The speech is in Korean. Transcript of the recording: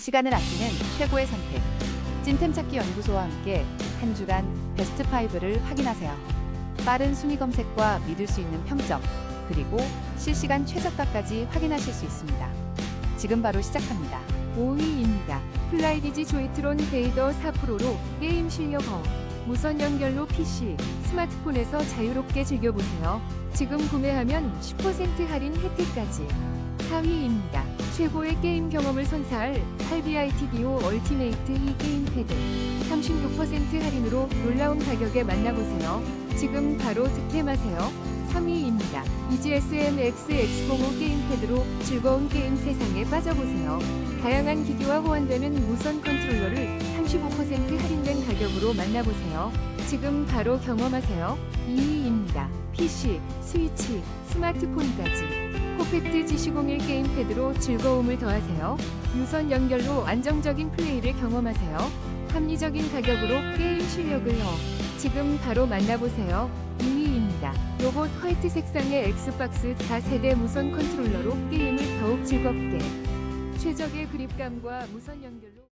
시간을 아끼는 최고의 선택. 찐템 찾기 연구소와 함께 한 주간 베스트 5를 확인하세요. 빠른 순위 검색과 믿을 수 있는 평점, 그리고 실시간 최저가까지 확인하실 수 있습니다. 지금 바로 시작합니다. 5위입니다. 플라이디지 조이트론 베이더 4%로 게임 실력 업. 무선 연결로 PC, 스마트폰에서 자유롭게 즐겨보세요. 지금 구매하면 10% 할인 혜택까지. 4위입니다. 최고의 게임 경험을 선사할 8BITDO 얼티메이트 이 게임 패드. 36% 할인으로 놀라운 가격에 만나보세요. 지금 바로 득템하세요. 3위입니다. EGSM XX05 게임패드로 즐거운 게임 세상에 빠져보세요. 다양한 기기와 호환되는 무선 컨트롤러를 35% 할인된 가격으로 만나보세요. 지금 바로 경험하세요. 2위입니다. PC, 스위치, 스마트폰까지. 포펙트 G01 게임패드로 즐거움을 더하세요. 무선 연결로 안정적인 플레이를 경험하세요. 합리적인 가격으로 게임 실력을 업. 지금 바로 만나보세요. 2위입니다. 로봇 화이트 색상의 엑스박스 4세대 무선 컨트롤러로 게임을 더욱 즐겁게. 최적의 그립감과 무선 연결로